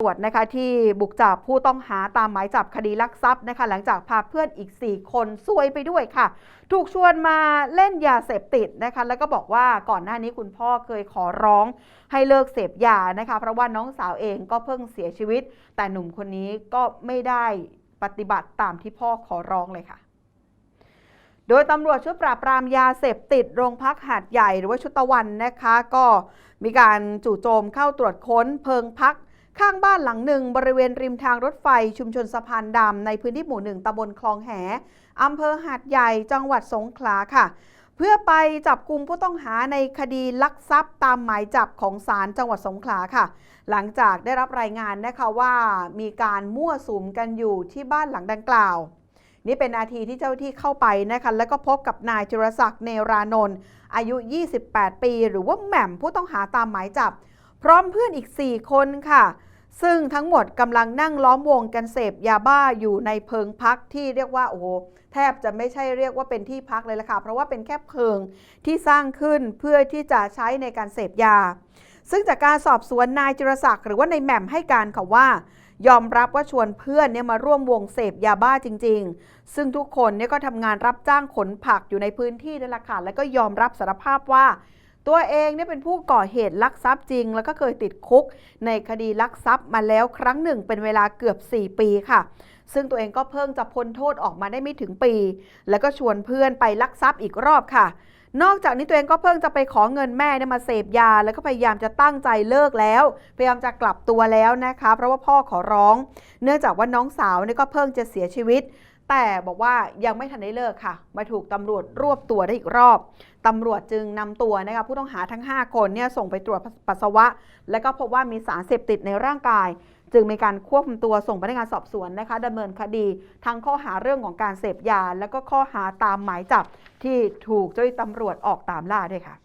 ตรวจนะคะที่บุกจับผู้ต้องหาตามหมายจับคดีลักทรัพย์นะคะหลังจากพาเพื่อนอีก 4 คนซวยไปด้วยค่ะ ถูกชวนมาเล่นยาเสพติดนะคะแล้วก็บอกว่าก่อนหน้านี้คุณพ่อเคยขอร้องให้เลิกเสพยานะคะเพราะว่าน้องสาวเองก็เพิ่งเสียชีวิต แต่หนุ่มคนนี้ก็ไม่ได้ปฏิบัติตามที่พ่อขอร้องเลยค่ะโดยตำรวจชุดปราบปรามยาเสพติดโรงพักหาดใหญ่หรือว่าชุดตะวันนะคะ ก็มีการจู่โจมเข้าตรวจค้นเพิงพัก ข้างบ้านหลังหนึ่งบริเวณริมทางรถไฟชุมชนสะพานดำในพื้นที่หมู่หนึ่งตำบลคลองแหอำเภอหาดใหญ่จังหวัดสงขลาค่ะ เพื่อไปจับกลุ่มผู้ต้องหาในคดีลักทรัพย์ตามหมายจับของศาลจังหวัดสงขลาค่ะ หลังจากได้รับรายงานนะคะว่ามีการมั่วสุมกันอยู่ที่บ้านหลังดังกล่าว นี่เป็นนาทีที่เจ้าที่เข้าไปนะคะแล้วก็พบกับนายจุรศักดิ์เนรานนท์อายุ 28 ปี หรือว่าแหม่มผู้ต้องหาตามหมายจับ พร้อมเพื่อนอีก 4 คนค่ะ ซึ่งทั้งหมดกำลังนั่งล้อมวงกันเสพยาบ้าอยู่ในเพิงพักที่เรียกว่าโอ้โหแทบจะไม่ใช่เรียกว่าเป็นที่พักเลยละค่ะเพราะว่าเป็นแค่เพิงที่สร้างขึ้นเพื่อที่จะใช้ในการเสพยา ซึ่งจากการสอบสวนนายจุรศักดิ์หรือว่านายแหม่มให้การค่ะว่ายอมรับว่าชวนเพื่อนเนี่ยมาร่วมวงเสพยาบ้าจริง ๆ ซึ่งทุกคนเนี่ยก็ทำงานรับจ้างขนผักอยู่ในพื้นที่นั่นแหละค่ะ แล้วก็ยอมรับสารภาพว่า ตัวเองเนี่ยเป็นผู้ก่อเหตุลักทรัพย์จริง แล้วก็เคยติดคุก ในคดีลักทรัพย์มาแล้วครั้งหนึ่งเป็นเวลาเกือบ 4 ปีค่ะ ซึ่งตัวเองก็เพิ่งจะพ้นโทษออกมาได้ไม่ถึงปี แล้วก็ชวนเพื่อนไปลักทรัพย์อีกรอบค่ะนอกจากนี้ตัวเองก็เพิ่งจะไปขอเงินแม่เนี่ยมาเสพยา แล้วก็พยายามจะตั้งใจเลิกแล้ว พยายามจะกลับตัวแล้วนะคะ เพราะว่าพ่อขอร้อง เนื่องจากว่าน้องสาวเนี่ยก็เพิ่งจะเสียชีวิต แต่บอกว่ายังไม่ทันได้เลิกค่ะ มาถูกตำรวจรวบตัวได้อีกรอบตำรวจจึงนำตัวนะคะผู้ต้องหาทั้ง 5 คนเนี่ยส่งไปตรวจปัสสาวะ และก็พบว่ามีสารเสพติดในร่างกาย จึงมีการควบคุมตัวส่งพนักงานสอบสวนนะคะดำเนินคดีทั้งข้อหาเรื่องของการเสพยา และก็ข้อหาตามหมายจับที่ถูกเจ้าหน้าที่ตำรวจออกตามล่าด้วยค่ะ